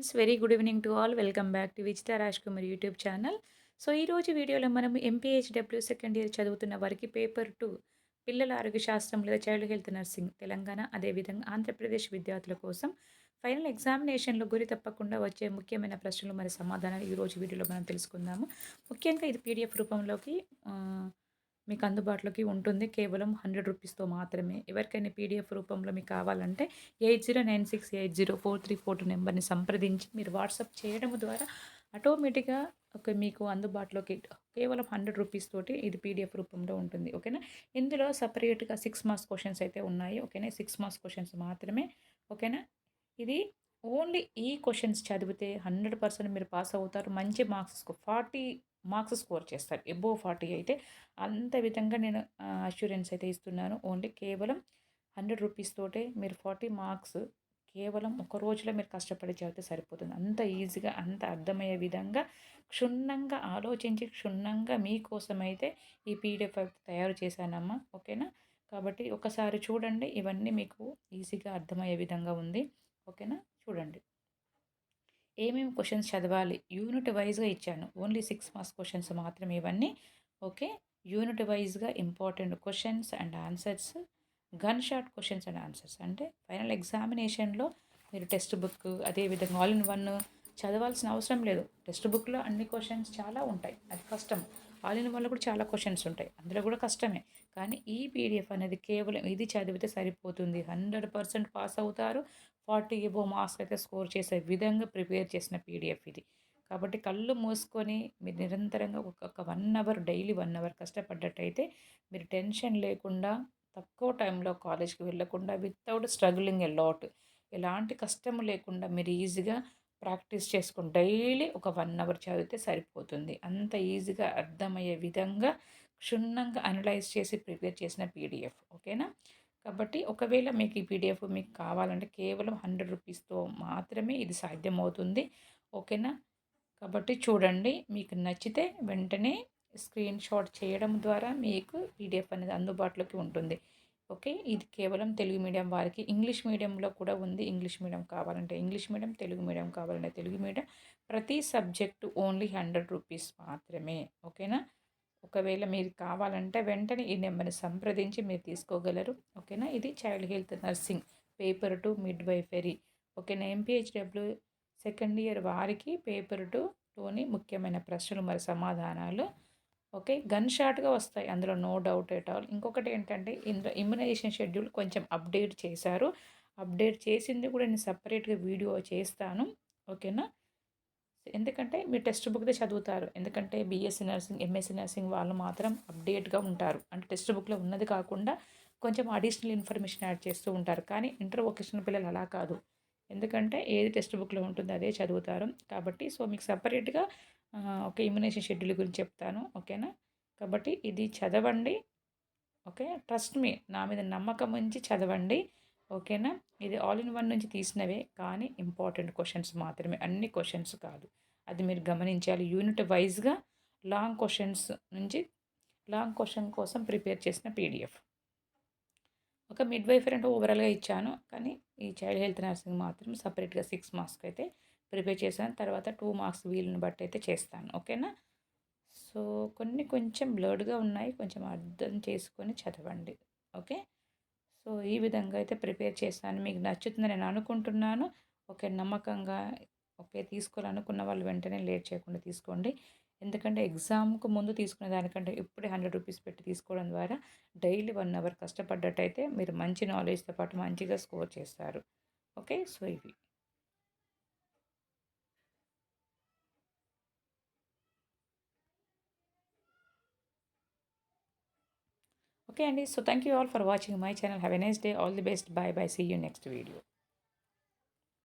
Friends very good evening to all welcome back to Vijitha Raj Kumar YouTube channel so ఈరోజు వీడియోలో మనం MPHW second year చదువుతున్న వారికి paper two పిల్లల ఆరోగ్య శాస్త్రం లేదా చైల్డ్ హెల్త్ నర్సింగ్ తెలంగాణ అదేవిధంగా ఆంధ్రప్రదేశ్ విద్యార్థుల కోసం ఫైనల్ ఎగ్జామినేషన్లో గురి తప్పకుండా వచ్చే ముఖ్యమైన ప్రశ్నలు మరి సమాధానాలు ఈరోజు వీడియోలో మనం తెలుసుకుందాము. ముఖ్యంగా ఇది పీడిఎఫ్ రూపంలోకి మీకు అందుబాటులోకి ఉంటుంది. కేవలం హండ్రెడ్ రూపీస్తో మాత్రమే. ఎవరికైనా పీడిఎఫ్ రూపంలో మీకు కావాలంటే eight zero nine six eight zero four three four two నెంబర్ని సంప్రదించి మీరు వాట్సాప్ చేయడం ద్వారా ఆటోమేటిక్గా ఒక మీకు అందుబాటులోకి కేవలం హండ్రెడ్ రూపీస్ తోటి ఇది పీడిఎఫ్ రూపంలో ఉంటుంది. ఓకేనా? ఇందులో సపరేట్గా సిక్స్ మార్క్స్ క్వశ్చన్స్ అయితే ఉన్నాయి. ఓకేనా? సిక్స్ మార్క్స్ క్వశ్చన్స్ మాత్రమే. ఓకేనా? ఇది ఓన్లీ ఈ క్వశ్చన్స్ చదివితే హండ్రెడ్ పర్సెంట్ మీరు పాస్ అవుతారు. మంచి మార్క్స్ ఫార్టీ మార్క్స్ స్కోర్ చేస్తారు. ఎబో ఫార్టీ అయితే అంత విధంగా నేను అష్యూరెన్స్ అయితే ఇస్తున్నాను. ఓన్లీ కేవలం హండ్రెడ్ రూపీస్ తోటే మీరు ఫార్టీ మార్క్స్ కేవలం ఒక రోజులో మీరు కష్టపడి చదివితే సరిపోతుంది. అంత ఈజీగా అంత అర్థమయ్యే విధంగా క్షుణ్ణంగా ఆలోచించి క్షుణ్ణంగా మీకోసమైతే ఈ పీడిఎఫ్ తయారు చేశానమ్మా. ఓకేనా? కాబట్టి ఒకసారి చూడండి. ఇవన్నీ మీకు ఈజీగా అర్థమయ్యే విధంగా ఉంది. ఓకేనా? చూడండి. ఏమేమి క్వశ్చన్స్ చదవాలి? యూనిట్ వైజ్గా ఇచ్చాను. ఓన్లీ సిక్స్ మార్క్స్ క్వశ్చన్స్ మాత్రమే ఇవన్నీ. ఓకే? యూనిట్ వైజ్గా important questions and answers. Gun shot questions and answers. అంటే ఫైనల్ ఎగ్జామినేషన్లో మీరు టెక్స్ట్ బుక్ అదేవిధంగా ఆల్ ఇన్ వన్ చదవాల్సిన అవసరం లేదు. టెక్స్ట్ బుక్లో అన్ని క్వశ్చన్స్ చాలా ఉంటాయి. అది కష్టం. ఆల్ ఇన్ కూడా చాలా క్వశ్చన్స్ ఉంటాయి. అందులో కూడా కష్టమే. కానీ ఈ పీడిఎఫ్ అనేది కేవలం ఇది చదివితే సరిపోతుంది. హండ్రెడ్ పర్సెంట్ పాస్ అవుతారు. ఫార్టీ ఎబో మార్క్స్ అయితే స్కోర్ చేసే విధంగా ప్రిపేర్ చేసిన పీడిఎఫ్ ఇది. కాబట్టి కళ్ళు మూసుకొని మీరు నిరంతరంగా ఒక్కొక్క one hour daily one hour కష్టపడ్డట్టయితే మీరు టెన్షన్ లేకుండా తక్కువ టైంలో కాలేజ్కి వెళ్ళకుండా వితౌట్ స్ట్రగులింగ్ ఎ లాట్ ఎలాంటి కష్టం లేకుండా మీరు ఈజీగా ప్రాక్టీస్ చేసుకుని డైలీ ఒక వన్ అవర్ చదివితే సరిపోతుంది. అంత ఈజీగా అర్థమయ్యే విధంగా క్షుణ్ణంగా అనలైజ్ చేసి ప్రిపేర్ చేసిన పీడిఎఫ్. ఓకేనా? కాబట్టి ఒకవేళ మీకు ఈ పీడిఎఫ్ మీకు కావాలంటే కేవలం హండ్రెడ్ రూపీస్తో మాత్రమే ఇది సాధ్యమవుతుంది. ఓకేనా? కాబట్టి చూడండి మీకు నచ్చితే వెంటనే స్క్రీన్ షాట్ చేయడం ద్వారా మీకు పీడిఎఫ్ అనేది అందుబాటులోకి ఉంటుంది. ఓకే? ఇది కేవలం తెలుగు మీడియం వారికి. ఇంగ్లీష్ మీడియంలో కూడా ఉంది ఇంగ్లీష్ మీడియం కావాలంటే ఇంగ్లీష్ మీడియం తెలుగు మీడియం కావాలంటే తెలుగు మీడియం. ప్రతి సబ్జెక్టు ఓన్లీ హండ్రెడ్ రూపీస్ మాత్రమే. ఓకేనా? ఒకవేళ మీరు కావాలంటే వెంటనే ఈ నెంబర్ని సంప్రదించి మీరు తీసుకోగలరు. ఓకేనా? ఇది child health nursing paper two midwifery ఓకేనా? ఎంపీహెచ్డబ్ల్యూ సెకండ్ ఇయర్ వారికి పేపర్ టు టూని ముఖ్యమైన ప్రశ్నలు మరి సమాధానాలు ఓకే? గన్ షాట్గా వస్తాయి. అందులో నో డౌట్ ఎట్ ఆల్. ఇంకొకటి ఏంటంటే ఇందులో ఇమ్యునైజేషన్ షెడ్యూల్ కొంచెం అప్డేట్ చేశారు. అప్డేట్ చేసింది కూడా నేను సపరేట్గా వీడియో చేస్తాను. ఓకేనా? ఎందుకంటే మీరు టెక్స్ట్ బుక్దే చదువుతారు. ఎందుకంటే బీఎస్సీ నర్సింగ్ ఎంఎస్సీ నర్సింగ్ వాళ్ళు మాత్రం అప్డేట్గా ఉంటారు. అంటే టెక్స్ట్ బుక్లో ఉన్నది కాకుండా కొంచెం అడిషనల్ ఇన్ఫర్మేషన్ యాడ్ చేస్తూ ఉంటారు. కానీ ఇంటర్ వొకేషనల్ పిల్లలు అలా కాదు. ఎందుకంటే ఏది టెక్స్ట్ బుక్లో ఉంటుందో అదే చదువుతారు. కాబట్టి సో మీకు సపరేట్గా ఒక ఇమ్యునేషన్ షెడ్యూల్ గురించి చెప్తాను. ఓకేనా? కాబట్టి ఇది చదవండి. ఓకే? Trust me. నా మీద నమ్మకం ఉంచి చదవండి. ఓకేనా? ఇది ఆల్ ఇన్ వన్ నుంచి తీసినవే కానీ ఇంపార్టెంట్ క్వశ్చన్స్ మాత్రమే. అన్ని క్వశ్చన్స్ కాదు. అది మీరు గమనించాలి. యూనిట్ వైజ్గా లాంగ్ క్వశ్చన్స్ నుంచి లాంగ్ క్వశ్చన్ కోసం ప్రిపేర్ చేసిన పీడిఎఫ్. ఒక మిడ్ వైఫర్ అంటే ఓవరాల్గా ఇచ్చాను. కానీ ఈ చైల్డ్ హెల్త్ నర్సింగ్ మాత్రం సపరేట్గా సిక్స్ మార్క్స్కి అయితే ప్రిపేర్ చేశాను. తర్వాత టూ మార్క్స్ వీలుని బట్టి అయితే చేస్తాను. ఓకేనా? సో కొన్ని కొంచెం బ్లర్డ్గా ఉన్నాయి. కొంచెం అర్థం చేసుకొని చదవండి. ఓకే? సో ఈ విధంగా అయితే ప్రిపేర్ చేశాను మీకు నచ్చుతుందని నేను అనుకుంటున్నాను. ఓకే నమ్మకంగా ఓకే తీసుకోవాలనుకున్న వాళ్ళు వెంటనే లేట్ చేయకుండా తీసుకోండి. ఎందుకంటే ఎగ్జామ్కు ముందు తీసుకునే దానికంటే ఇప్పుడే హండ్రెడ్ రూపీస్ పెట్టి తీసుకోవడం ద్వారా డైలీ వన్ అవర్ కష్టపడ్డట్టయితే మీరు మంచి నాలెడ్జ్తో పాటు మంచిగా స్కోర్ చేస్తారు. ఓకే? సో ఇవి. ఓకే అండి. So thank you all for watching my channel. Have a nice day. All the best. Bye bye. See you next video.